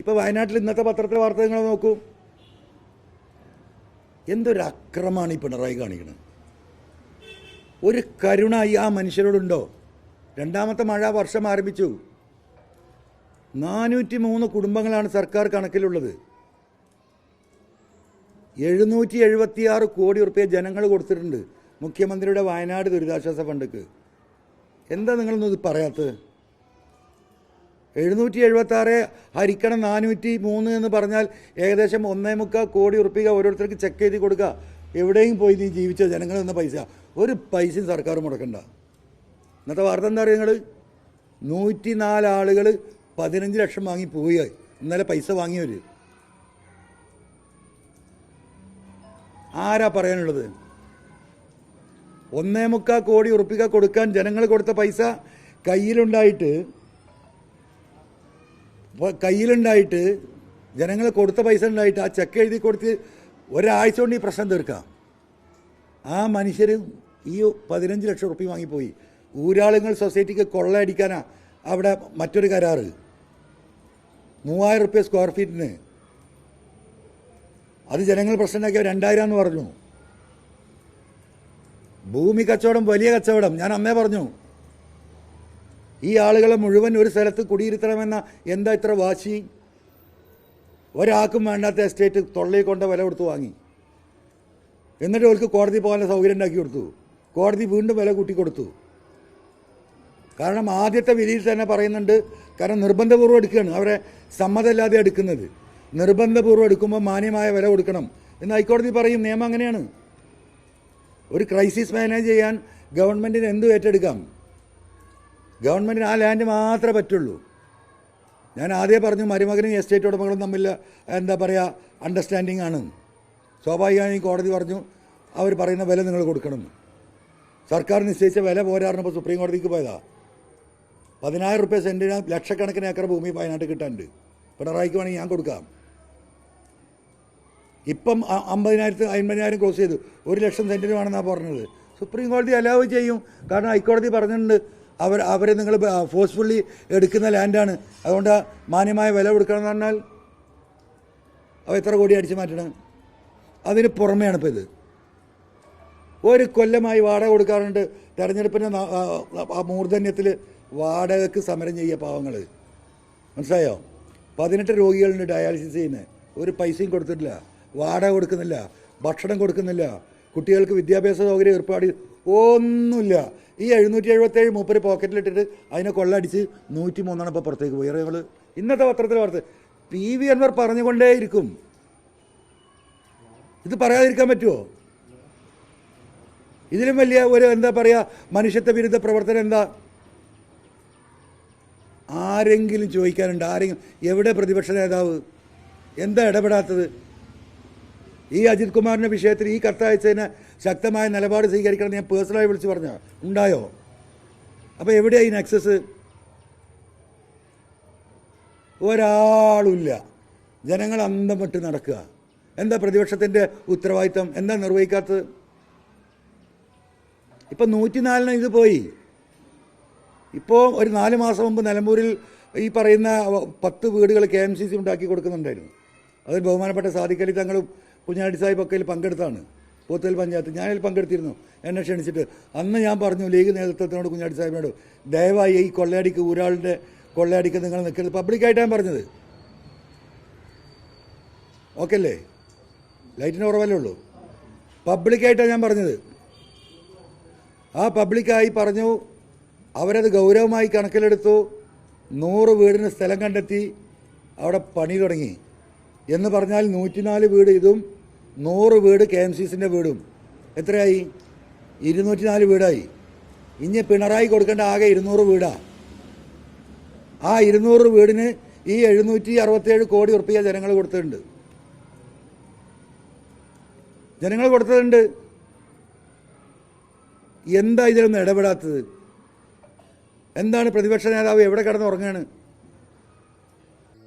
ഇപ്പോൾ വയനാട്ടിൽ ഇന്നത്തെ പത്രത്തിലെ വാർത്ത നിങ്ങൾ നോക്കൂ. എന്തൊരു അക്രമമാണ് ഈ പിണറായി കാണിക്കുന്നത് ഒരു കരുണ ഈ ആ മനുഷ്യരോടുണ്ടോ? രണ്ടാമത്തെ മഴ വർഷം ആരംഭിച്ചു. നാനൂറ്റി മൂന്ന് കുടുംബങ്ങളാണ് സർക്കാർ കണക്കിലുള്ളത്. എഴുന്നൂറ്റി എഴുപത്തിയാറ് കോടി ഉറുപ്പ്യ ജനങ്ങൾ കൊടുത്തിട്ടുണ്ട് മുഖ്യമന്ത്രിയുടെ വയനാട് ദുരിതാശ്വാസ ഫണ്ടിക്ക്. എന്താ നിങ്ങളൊന്നും ഇത് പറയാത്തത്? എഴുന്നൂറ്റി എഴുപത്തി ആറ് ഹരിക്കണം നാനൂറ്റി മൂന്ന് എന്ന് പറഞ്ഞാൽ ഏകദേശം ഒന്നേ മുക്കാൽ കോടി ഉറുപ്പിക ഓരോരുത്തർക്ക് ചെക്ക് ചെയ്ത് കൊടുക്കുക. എവിടെയും പോയി നീ ജീവിച്ച ജനങ്ങൾ എന്ന പൈസ. ഒരു പൈസയും സർക്കാർ മുടക്കണ്ട. ഇന്നത്തെ വാർത്ത എന്താ പറയുക നിങ്ങൾ നൂറ്റി നാല് ആളുകൾ പതിനഞ്ച് ലക്ഷം വാങ്ങി പോയി ഇന്നലെ പൈസ വാങ്ങിയവർ ആരാ പറയാനുള്ളത്? ഒന്നേ മുക്കാൽ കോടി ഉറുപ്പിക കൊടുക്കാൻ ജനങ്ങൾ കൊടുത്ത പൈസ കയ്യിലുണ്ടായിട്ട് ഇപ്പോൾ കയ്യിലുണ്ടായിട്ട് ജനങ്ങൾ കൊടുത്ത പൈസ ഉണ്ടായിട്ട് ആ ചെക്ക് എഴുതി കൊടുത്ത് ഒരാഴ്ച കൊണ്ട് ഈ പ്രശ്നം തീർക്കാം. ആ മനുഷ്യർ ഈ പതിനഞ്ച് ലക്ഷം ഉറുപ്പ്യ വാങ്ങിപ്പോയി. ഊരാളുങ്ങൾ സൊസൈറ്റിക്ക് കൊള്ളയടിക്കാനാ അവിടെ മറ്റൊരു കരാറ്. മൂവായിരം റുപ്യ സ്ക്വയർ ഫീറ്റിന് അത് ജനങ്ങൾ പ്രശ്നമുണ്ടാക്കിയ രണ്ടായിരം എന്ന് പറഞ്ഞു. ഭൂമി കച്ചവടം വലിയ കച്ചവടം. ഞാൻ അമ്മേ പറഞ്ഞു ഈ ആളുകളെ മുഴുവൻ ഒരു സ്ഥലത്ത് കുടിയിരുത്തണമെന്ന എന്താ ഇത്ര വാശി? ഒരാൾക്കും വേണ്ടാത്ത എസ്റ്റേറ്റ് തൊള്ളയിൽ കൊണ്ട് വില കൊടുത്ത് വാങ്ങി. എന്നിട്ട് അവർക്ക് കോടതി പോകാനുള്ള സൗകര്യം ഉണ്ടാക്കി കൊടുത്തു. കോടതി വീണ്ടും വില കൂട്ടിക്കൊടുത്തു കാരണം ആദ്യത്തെ വിധിയിൽ തന്നെ പറയുന്നുണ്ട് കാരണം നിർബന്ധപൂർവം എടുക്കുകയാണ്. അവരെ സമ്മതമില്ലാതെ എടുക്കുന്നത്. നിർബന്ധപൂർവം എടുക്കുമ്പോൾ മാന്യമായ വില കൊടുക്കണം. എന്ന് ഹൈക്കോടതി പറയും. നിയമം അങ്ങനെയാണ്. ഒരു ക്രൈസിസ് മാനേജ് ചെയ്യാൻ ഗവൺമെന്റിന് എന്തു ഏറ്റെടുക്കാം? ഗവൺമെന്റിന് ആ ലാൻഡ് മാത്രമേ പറ്റുള്ളൂ. ഞാൻ ആദ്യം പറഞ്ഞു മരുമകനും എസ്റ്റേറ്റ് ഉടമകളും തമ്മിൽ എന്താ പറയുക അണ്ടർസ്റ്റാൻഡിങ് ആണ്. സ്വാഭാവികമായും കോടതി പറഞ്ഞു അവർ പറയുന്ന വില നിങ്ങൾ കൊടുക്കണം. സർക്കാർ നിശ്ചയിച്ച വില പോരാറിനപ്പോൾ സുപ്രീം കോടതിക്ക് പോയതാ. പതിനായിരം റുപ്യ സെന്റിന് ലക്ഷക്കണക്കിന് ഏക്കർ ഭൂമി വയനാട്ടിൽ കിട്ടാനുണ്ട്. പിണറായിക്ക് വേണമെങ്കിൽ ഞാൻ കൊടുക്കാം. ഇപ്പം അമ്പതിനായിരത്തി അമ്പതിനായിരം ക്ലോസ് ചെയ്തു. ഒരു ലക്ഷം സെന്റിന് വേണമെന്നാണ് പറഞ്ഞത്. സുപ്രീം കോടതി അലാവ് ചെയ്യും. കാരണം ഹൈക്കോടതി പറഞ്ഞിട്ടുണ്ട് അവർ അവരെ നിങ്ങൾ ഫോഴ്സ്ഫുള്ളി എടുക്കുന്ന ലാൻഡാണ് അതുകൊണ്ട് മാന്യമായ വില കൊടുക്കണം എന്ന് പറഞ്ഞാൽ അവ എത്ര കോടി അടിച്ചു മാറ്റണം? അതിന് പുറമെയാണ് ഇപ്പോൾ ഇത്. ഒരു കൊല്ലമായി വാടക കൊടുക്കാറുണ്ട്. തെരഞ്ഞെടുപ്പിന്റെ മൂർധന്യത്തിൽ വാടകയ്ക്ക് സമരം ചെയ്യുക പാവങ്ങൾ മനസ്സിലായോ? പതിനെട്ട് രോഗികളുണ്ട് ഡയാലിസിസ് ചെയ്യുന്നത് ഒരു പൈസയും കൊടുത്തിട്ടില്ല. വാടക കൊടുക്കുന്നില്ല. ഭക്ഷണം കൊടുക്കുന്നില്ല. കുട്ടികൾക്ക് വിദ്യാഭ്യാസ സൗകര്യം ഏർപ്പാട് ഒന്നുമില്ല. ഈ എഴുന്നൂറ്റി എഴുപത്തേഴ് മൂപ്പര് പോക്കറ്റിലിട്ടിട്ട് അതിനെ കൊള്ളടിച്ച് നൂറ്റി മൂന്നാണ് ഇപ്പോൾ പുറത്തേക്ക് പോയി. ഞങ്ങൾ ഇന്നത്തെ പത്രത്തിൽ വാർത്ത. പി വി അൻവർ പറഞ്ഞുകൊണ്ടേയിരിക്കും. ഇത് പറയാതിരിക്കാൻ പറ്റുമോ ഇതിലും വലിയ ഒരു എന്താ പറയുക മനുഷ്യത്വ വിരുദ്ധ പ്രവർത്തനം എന്താ? ആരെങ്കിലും ചോദിക്കാനുണ്ട്. ആരെങ്കിലും എവിടെ പ്രതിപക്ഷ നേതാവ്? എന്താ ഇടപെടാത്തത്? ഈ അജിത് കുമാറിന്റെ വിഷയത്തിൽ ഈ കത്തയച്ചതിന് ശക്തമായ നിലപാട് സ്വീകരിക്കണം ഞാൻ പേഴ്സണലായി വിളിച്ച് പറഞ്ഞ ഉണ്ടായോ? അപ്പോൾ എവിടെയാണ് ഈ നെക്സസ് ഒരാളുമില്ല. ജനങ്ങൾ അന്തം വിട്ട് നടക്കുക. എന്താ പ്രതിപക്ഷത്തിന്റെ ഉത്തരവാദിത്തം എന്താ നിർവഹിക്കാത്തത്? ഇപ്പം നൂറ്റിനാലിന് ഇത് പോയി. ഇപ്പോൾ ഒരു നാല് മാസം മുമ്പ് നിലമ്പൂരിൽ ഈ പറയുന്ന പത്ത് വീടുകൾ കെ എം സി സി ഉണ്ടാക്കി കൊടുക്കുന്നുണ്ടായിരുന്നു. അതിൽ ബഹുമാനപ്പെട്ട സാദിഖലി തങ്ങളും കുഞ്ഞാടി സാഹിബ് ഒക്കെ പങ്കെടുത്താണ് പോത്തൽ പഞ്ചായത്ത്. ഞാനതിൽ പങ്കെടുത്തിരുന്നു. എന്നെ ക്ഷണിച്ചിട്ട്. അന്ന് ഞാൻ പറഞ്ഞു ലീഗ് നേതൃത്വത്തിനോട് കുഞ്ഞാടി സാഹിബിനോട് ദയവായി ഈ കൊള്ളയടിക്ക് ഒരാളുടെ കൊള്ളയടിക്ക് നിങ്ങൾ നിൽക്കരുത്. പബ്ലിക്കായിട്ടാണ് പറഞ്ഞത്. ഓക്കെ അല്ലേ? ലൈറ്റിന്റെ കുറവല്ലേ ഉള്ളൂ. പബ്ലിക്കായിട്ടാണ് ഞാൻ പറഞ്ഞത്. ആ പബ്ലിക്കായി പറഞ്ഞു അവരത് ഗൗരവമായി കണക്കിലെടുത്തു നൂറ് വീടിന് സ്ഥലം കണ്ടെത്തി അവിടെ പണി തുടങ്ങി. എന്ന് പറഞ്ഞാൽ നൂറ്റിനാല് വീട് ഇതും നൂറ് വീട് കെ എം സി സിന്റെ വീടും. എത്രയായി? ഇരുന്നൂറ്റി നാല് വീടായി. ഇനി പിണറായി കൊടുക്കേണ്ട ആകെ ഇരുന്നൂറ് വീടാ. ആ ഇരുന്നൂറ് വീടിന് ഈ എഴുന്നൂറ്റി അറുപത്തേഴ് കോടി ഉറുപ്പിക ജനങ്ങൾ കൊടുത്തിട്ടുണ്ട്. ജനങ്ങൾ കൊടുത്തിട്ടുണ്ട് എന്താ ഇതിലൊന്നും ഇടപെടാത്തത്? എന്താണ് പ്രതിപക്ഷ നേതാവ് എവിടെ കിടന്ന് ഉറങ്ങാണ്?